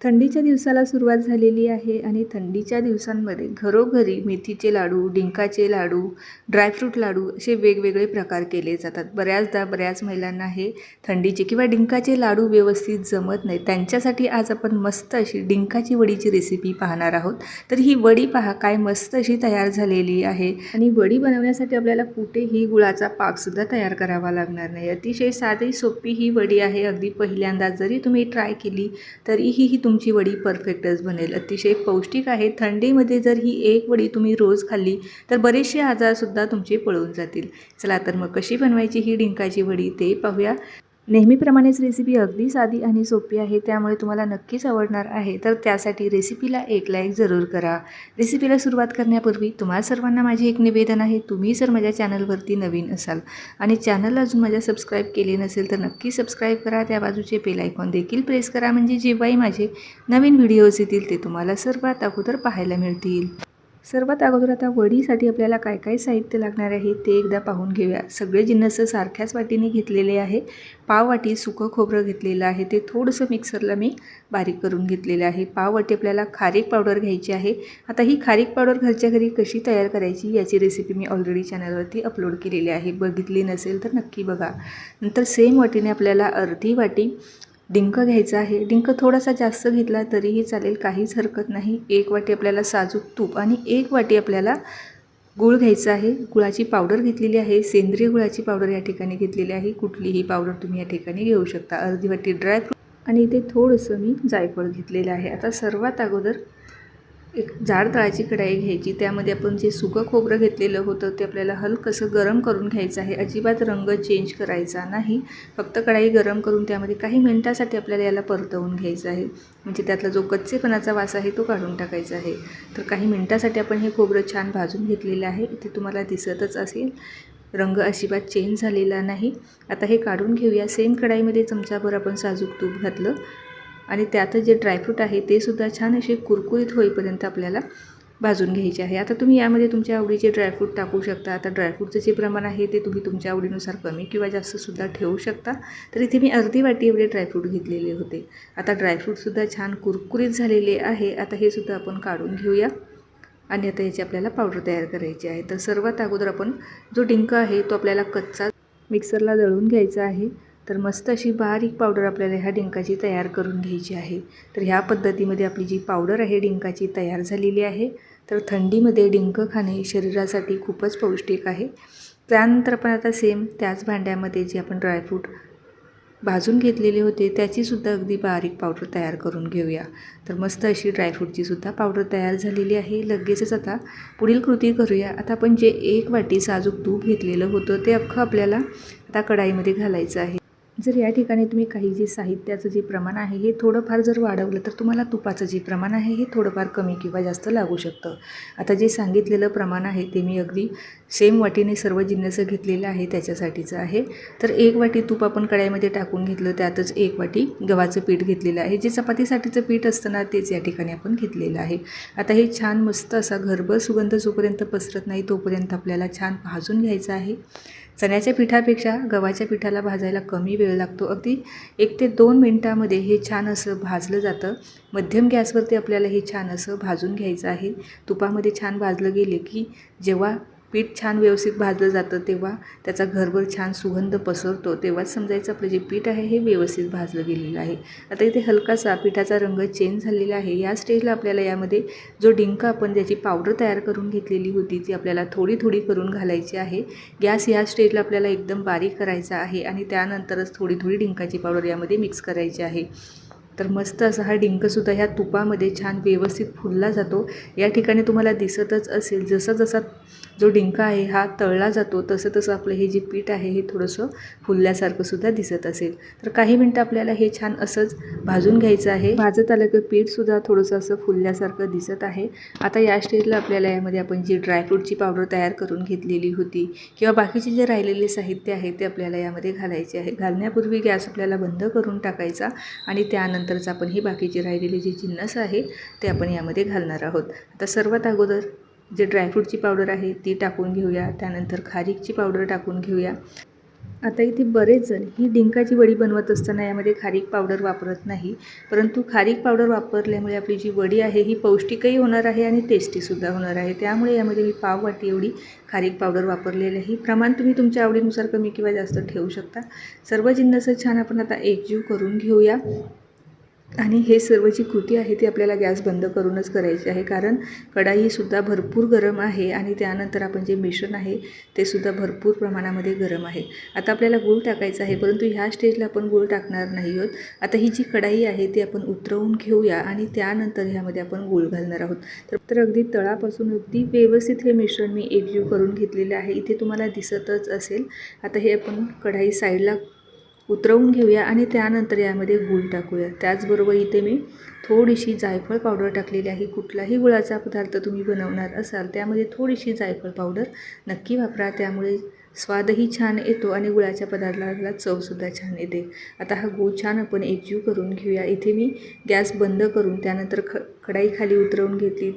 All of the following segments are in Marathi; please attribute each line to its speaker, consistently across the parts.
Speaker 1: थंडीच्या दिवसाला सुरुवात झालेली आहे आणि थंडीच्या दिवसांमध्ये घरोघरी मेथीचे लाडू डिंकाचे लाडू ड्रायफ्रूट लाडू असे वेगवेगळे प्रकार केले जातात. बऱ्याचदा बऱ्याच महिलांना हे थंडीचे किंवा डिंकाचे लाडू व्यवस्थित जमत नाही. त्यांच्यासाठी आज आपण मस्त अशी डिंकाची वडीची रेसिपी पाहणार आहोत. तर ही वडी पहा काय मस्त अशी तयार झालेली आहे. आणि वडी बनवण्यासाठी आपल्याला कुठेही गुळाचा पाकसुद्धा तयार करावा लागणार नाही. अतिशय साधी सोपी ही वडी आहे. अगदी पहिल्यांदा जरी तुम्ही ट्राय केली तरीही ही तुमची वडी परफेक्टच बनेल. अतिशय पौष्टिक आहे. थंडीमध्ये जर ही एक वडी तुम्ही रोज खाल्ली तर बरेचसे आजारसुद्धा तुमचे पळून जातील. चला तर मग कशी बनवायची ही डिंकाची वडी ते पाहूया. नेहमीप्रमाणेच रेसिपी अगदी साधी आणि सोपी आहे त्यामुळे तुम्हाला नक्कीच आवडणार आहे. तर त्यासाठी रेसिपीला एक लाईक जरूर करा. रेसिपीला सुरुवात करण्यापूर्वी तुम्हा सर्वांना माझे एक निवेदन आहे तुम्ही जर माझ्या चॅनलवरती नवीन असाल आणि चॅनल अजून माझ्या सबस्क्राईब केले नसेल तर नक्की सबस्क्राईब करा. त्या बाजूचे बेल आयकॉन देखील प्रेस करा. म्हणजे जेव्हाही माझे नवीन व्हिडिओज येतील ते तुम्हाला सर्वात अगोदर पाहायला मिळतील. सर्वात अगोदर आता वडीसाठी आपल्याला काय काय साहित्य लागणार आहे ते एकदा पाहून घेऊया. सगळे जिन्नस सारख्याच वाटीने घेतलेले आहे. पाव वाटी सुकं खोबरं घेतलेलं आहे. ते थोडंसं मिक्सरला मी बारीक करून घेतलेलं आहे. पाव वाटी आपल्याला खारीक पावडर घ्यायची आहे. आता ही खारीक पावडर घरच्या घरी कशी तयार करायची याची रेसिपी मी ऑलरेडी चॅनलवरती अपलोड केलेली आहे. बघितली नसेल तर नक्की बघा. नंतर सेम वाटीने आपल्याला अर्धी वाटी डिंक घ्यायचा आहे. डिंक थोडासा जास्त घेतला तरीही चालेल काहीच हरकत नाही. एक वाटी आपल्याला साजूक तूप आणि एक वाटी आपल्याला गूळ घ्यायचा आहे. गुळाची पावडर घेतलेली आहे. सेंद्रिय गुळाची पावडर या ठिकाणी घेतलेली आहे. कुठलीही पावडर तुम्ही या ठिकाणी घेऊ शकता. अर्धी वाटी ड्रायफ्रूट आणि इथे थोडंसं मी जायफळ घेतलेलं आहे. आता सर्वात अगोदर एक जाड तळाची कढाई घ्यायची. त्यामध्ये आपण जे सुकं खोबरं घेतलेलं होतं ते आपल्याला हलकंसं गरम करून घ्यायचं आहे. अजिबात रंग चेंज करायचा नाही. फक्त कढाई गरम करून त्यामध्ये काही मिनटासाठी आपल्याला याला परतवून घ्यायचं आहे. म्हणजे त्यातला जो कच्चेपणाचा वास आहे तो काढून टाकायचा आहे. तर काही मिनटासाठी आपण हे खोबरं छान भाजून घेतलेलं आहे. इथे तुम्हाला दिसतच असेल रंग अजिबात चेंज झालेला नाही. आता हे काढून घेऊया. सेम कढाईमध्ये चमचाभर आपण साजूक तूप घातलं. आणि त्यातच जे ड्रायफ्रूट आहे ते सुद्धा छान असे कुरकुरीत होईपर्यंत आपल्याला भाजून घ्यायचे आहे. आता तुम्ही यामध्ये तुमच्या आवडीचे ड्रायफ्रूट टाकू शकता. आता ड्रायफ्रूटचं जे प्रमाण आहे ते तुम्ही तुमच्या आवडीनुसार कमी किंवा जास्तसुद्धा ठेवू शकता. तर इथे मी अर्धी वाटी एवढे ड्रायफ्रूट घेतलेले होते. आता ड्रायफ्रूटसुद्धा छान कुरकुरीत झालेले आहे. आता हे सुद्धा आपण काढून घेऊया. आणि आता याची आपल्याला पावडर तयार करायची आहे. तर सर्वात अगोदर आपण जो डिंक आहे तो आपल्याला कच्चा मिक्सरला दळून घ्यायचा आहे. तर मस्त अशी बारीक पावडर आपल्याला ह्या डिंकाची तयार करून घ्यायची आहे. तर ह्या पद्धतीमध्ये आपली जी पावडर आहे डिंकाची तयार झालेली आहे. तर थंडीमध्ये डिंक खाणे शरीरासाठी खूपच पौष्टिक आहे. त्यानंतर आपण आता सेम त्याच भांड्यामध्ये जे आपण ड्रायफ्रूट भाजून घेतलेले होते त्याचीसुद्धा अगदी बारीक पावडर तयार करून घेऊया. तर मस्त अशी ड्रायफ्रूटचीसुद्धा पावडर तयार झालेली आहे. लगेचच आता पुढील कृती करूया. आता आपण जे एक वाटी साजूक तूप घेतलेलं होतं ते अख्खं आपल्याला आता कढाईमध्ये घालायचं आहे. जर या ठिकाणी तुम्ही काही जे साहित्याचं जे प्रमाण आहे हे थोडंफार जर वाढवलं तर तुम्हाला तुपाचं जे प्रमाण आहे हे थोडंफार कमी किंवा जास्त लागू शकतं. आता जे सांगितलेलं प्रमाण आहे ते मी अगदी सेम वाटीने सर्व जिन्नस घेतलेलं आहे त्याच्यासाठीचं आहे. तर एक वाटी तूप आपण कढाईमध्ये टाकून घेतलं त्यातच एक वाटी गव्हाचं पीठ घेतलेलं आहे. जे चपातीसाठीचं पीठ असतं ना तेच या ठिकाणी आपण घेतलेलं आहे. आता हे छान मस्त असा घरभर सुगंध जोपर्यंत पसरत नाही तोपर्यंत आपल्याला छान भाजून घ्यायचं आहे. चण्याच्या पिठापेक्षा गव्हाच्या पिठाला भाजायला कमी वेळ लागतो. अगदी एक ते दोन मिनटामध्ये हे छान असं भाजलं जातं. मध्यम गॅसवरती आपल्याला हे छान असं भाजून घ्यायचं आहे. तुपामध्ये छान भाजलं गेले की जेव्हा पीठ छान व्यवस्थित भाजलं जातं तेव्हा त्याचा घरभर छान सुगंध पसरतो. तेव्हाच समजायचं आपलं जे पीठ आहे हे व्यवस्थित भाजलं गेलेलं आहे. आता इथे हलकासा पिठाचा रंग चेंज झालेला आहे. या स्टेजला आपल्याला यामध्ये जो डिंक आपण ज्याची पावडर तयार करून घेतलेली होती ती आपल्याला थोडी थोडी करून घालायची आहे. गॅस या स्टेजला आपल्याला एकदम बारीक करायचा आहे आणि त्यानंतरच थोडी थोडी डिंकाची पावडर यामध्ये मिक्स करायची आहे. तर मस्त असा हा डिंकसुद्धा ह्या तुपामध्ये छान व्यवस्थित फुलला जातो. या ठिकाणी तुम्हाला दिसतच असेल जसं जसा जो डिंक आहे हा तळला जातो. तसं तसं आपलं हे जे पीठ आहे हे थोडंसं फुलल्यासारखं सुद्धा दिसत असेल. तर काही मिनटं आपल्याला हे छान असंच भाजून घ्यायचं आहे. भाजत आलं की पीठसुद्धा थोडंसं असं फुलल्यासारखं दिसत आहे. आता या स्टेजला आपल्याला यामध्ये आपण जी ड्रायफ्रूटची पावडर तयार करून घेतलेली होती किंवा बाकीचे जे राहिलेले साहित्य आहे ते आपल्याला यामध्ये घालायचे आहे. घालण्यापूर्वी गॅस आपल्याला बंद करून टाकायचा आणि त्यानंतरच आपण ही बाकीचे राहिलेले जे जिन्नस आहे ते आपण यामध्ये घालणार आहोत. आता सर्वात अगोदर जे ड्रायफ्रूटची पावडर आहे ती टाकून घेऊया. त्यानंतर खारीकची पावडर टाकून घेऊया. आता इथे बरेच जण ही डिंकाची वडी बनवत असताना यामध्ये खारीक पावडर वापरत नाही. परंतु खारीक पावडर वापरल्यामुळे आपली जी वडी आहे ही पौष्टिकही होणार आहे आणि टेस्टीसुद्धा होणार आहे. त्यामुळे यामध्ये मी पाव वाटी एवढी खारीक पावडर वापरलेली आहे. प्रमाण तुम्ही तुमच्या आवडीनुसार कमी किंवा जास्त ठेवू शकता. सर्व जिन्नस छान आपण आता एकजीव करून घेऊया. आणि हे सर्व जी कृती आहे ती आपल्याला गॅस बंद करूनच करायची आहे. कारण कढाईसुद्धा भरपूर गरम आहे आणि त्यानंतर आपण जे मिश्रण आहे ते सुद्धा भरपूर प्रमाणामध्ये गरम आहे. आता आपल्याला गूळ टाकायचं आहे परंतु ह्या स्टेजला आपण गूळ टाकणार नाही आहोत. आता ही जी कढाई आहे ती आपण उतरवून घेऊया आणि त्यानंतर ह्यामध्ये आपण गूळ घालणार आहोत. तर अगदी तळापासून अगदी व्यवस्थित हे मिश्रण मी एकजीव करून घेतलेले आहे. इथे तुम्हाला दिसतच असेल. आता हे आपण कढाई साईडला उतरवून घेऊया आणि त्यानंतर यामध्ये गूळ टाकूया. त्याचबरोबर इथे मी थोडीशी जायफळ पावडर टाकलेली आहे. कुठलाही गुळाचा पदार्थ तुम्ही बनवणार असाल त्यामध्ये थोडीशी जायफळ पावडर नक्की वापरा. त्यामुळे स्वादही छान येतो आणि गुळाच्या पदार्थाला चवसुद्धा छान येते. आता हा गूळ छान आपण एकजीव करून घेऊया. इथे मी गॅस बंद करून त्यानंतर ख कढाई खाली उतरवून घेतली.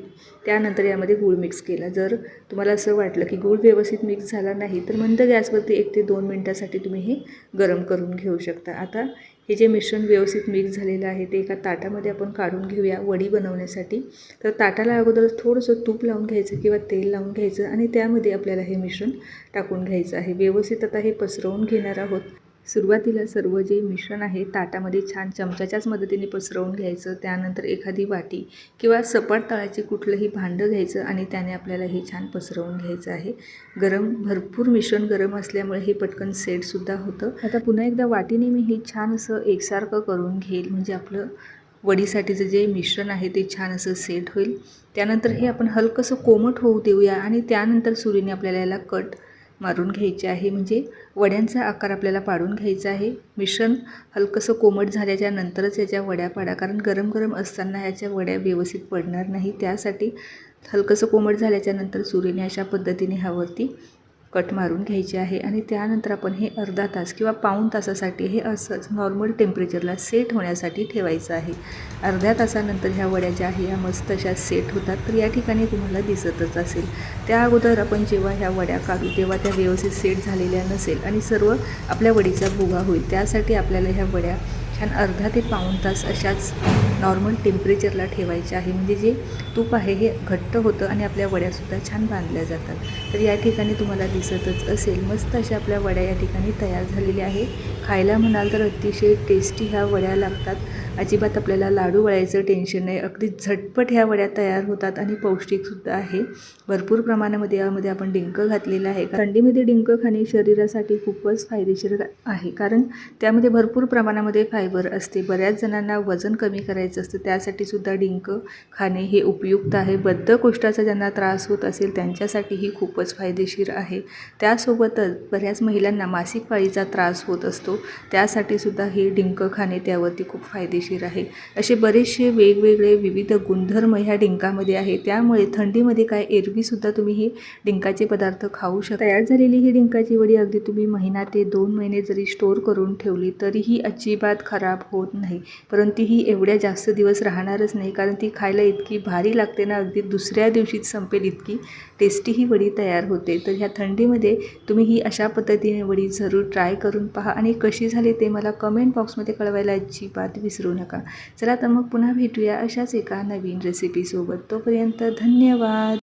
Speaker 1: त्यानंतर यामध्ये गूळ मिक्स केला. जर तुम्हाला असं वाटलं की गूळ व्यवस्थित मिक्स झाला नाही तर मंद गॅसवरती एक ते दोन मिनटासाठी तुम्ही हे गरम करून घेऊ शकता. आता हे जे मिश्रण व्यवस्थित मिक्स झालेलं आहे ते एका ताटामध्ये आपण काढून घेऊया वडी बनवण्यासाठी. तर ताटाला अगोदर थोडंसं तूप लावून घ्यायचं किंवा तेल लावून घ्यायचं आणि त्यामध्ये आपल्याला हे मिश्रण टाकून घ्यायचं आहे. व्यवस्थित आता हे पसरवून घेणार आहोत. सुरुवातीला सर्व जे मिश्रण आहे ताटामध्ये छान चमच्याच्याच मदतीने पसरवून घ्यायचं. त्यानंतर एखादी वाटी किंवा सपाट तळाचे कुठलंही भांडं घ्यायचं आणि त्याने आपल्याला हे छान पसरवून घ्यायचं आहे. गरम भरपूर मिश्रण गरम असल्यामुळे हे पटकन सेटसुद्धा होतं. आता पुन्हा एकदा वाटीने मी हे छान असं एकसारखं करून घेईल. म्हणजे आपलं वडीसाठीचं जे मिश्रण आहे ते छान असं सेट होईल. त्यानंतर हे आपण हलकंसं कोमट होऊ देऊया आणि त्यानंतर सुरीने आपल्याला याला कट मारून घ्यायचे आहे. म्हणजे वड्यांचा आकार आपल्याला पाडून घ्यायचा आहे. मिश्रण हलकंसं कोमट झाल्याच्या नंतरच याच्या वड्या पाडा. कारण गरम गरम असताना याच्या वड्या व्यवस्थित पडणार नाही. त्यासाठी हलकंसं कोमट झाल्याच्यानंतर सुरीने अशा पद्धतीने ह्यावरती कट मारून घ्यायचे आहे आणि त्यानंतर आपण हे अर्धा तास किंवा पाऊण तासासाठी हे असंच नॉर्मल टेम्परेचरला सेट होण्यासाठी ठेवायचं आहे. अर्ध्या तासानंतर ह्या वड्या ज्या आहे ह्या मस्त अशा सेट होतात तर या ठिकाणी तुम्हाला दिसतच असेल. त्या अगोदर आपण जेव्हा ह्या वड्या काढू तेव्हा त्या व्यवस्थित सेट झालेल्या नसेल आणि सर्व आपल्या वडीचा भुगा होईल. त्यासाठी आपल्याला ह्या वड्या छान अर्धा ते पाऊण तास अशाच नॉर्मल टेम्परेचरला ठेवायचे आहे. म्हणजे जे तूप आहे हे घट्ट होतं आणि आपल्या वड्यासुद्धा छान बांधल्या जातात. तर या ठिकाणी तुम्हाला दिसतच असेल मस्त अशा आपल्या वड्या या ठिकाणी तयार झालेल्या आहे खायला म्हणाल तर अतिशय टेस्टी ह्या वड्या लागतात. अजिबात आपल्याला लाडू वळायचं टेन्शन नाही. अगदी झटपट ह्या वड्या तयार होतात आणि पौष्टिकसुद्धा आहे. भरपूर प्रमाणामध्ये यामध्ये आपण डिंक घातलेलं आहे. थंडीमध्ये डिंक खाणे शरीरासाठी खूपच फायदेशीर आहे. कारण त्यामध्ये भरपूर प्रमाणामध्ये फायबर असते. बऱ्याच जणांना वजन कमी करायचं असतं. त्यासाठी सुद्धा डिंक खाणे हे उपयुक्त आहे. बद्धकोष्ठाचा ज्यांना त्रास होत असेल त्यांच्यासाठीही खूपच फायदेशीर आहे. त्यासोबतच बऱ्याच महिलांना मासिक पाळीचा त्रास होत असतो. त्यासाठी सुद्धा हे डिंक खाणे त्यावरती खूप फायदेशीर आहे. असे बरेचसे वेगवेगळे विविध गुणधर्म ह्या डिंकामध्ये आहे त्यामुळे थंडीमध्ये काय एरवीसुद्धा तुम्ही हे डिंकाचे पदार्थ खाऊ शकता. तयार झालेली ही डिंकाची वडी अगदी तुम्ही महिना ते दोन महिने जरी स्टोअर करून ठेवली तरीही अजिबात खराब होत नाही. परंतु ही एवढ्या जास्त दिवस राहणारच नाही कारण ती खायला इतकी भारी लागते ना अगदी दुसऱ्या दिवशीच संपेल इतकी टेस्टी ही वडी तयार होते. तर ह्या थंडीमध्ये तुम्ही ही अशा पद्धतीने वडी जरूर ट्राय करून पहा आणि कशी झाली ते मला कमेंट बॉक्समध्ये कळवायला अजिबात विसरू नका. चला तर मग पुन्हा भेटूया अशाच एका नवीन रेसिपीसोबत तोपर्यंत धन्यवाद.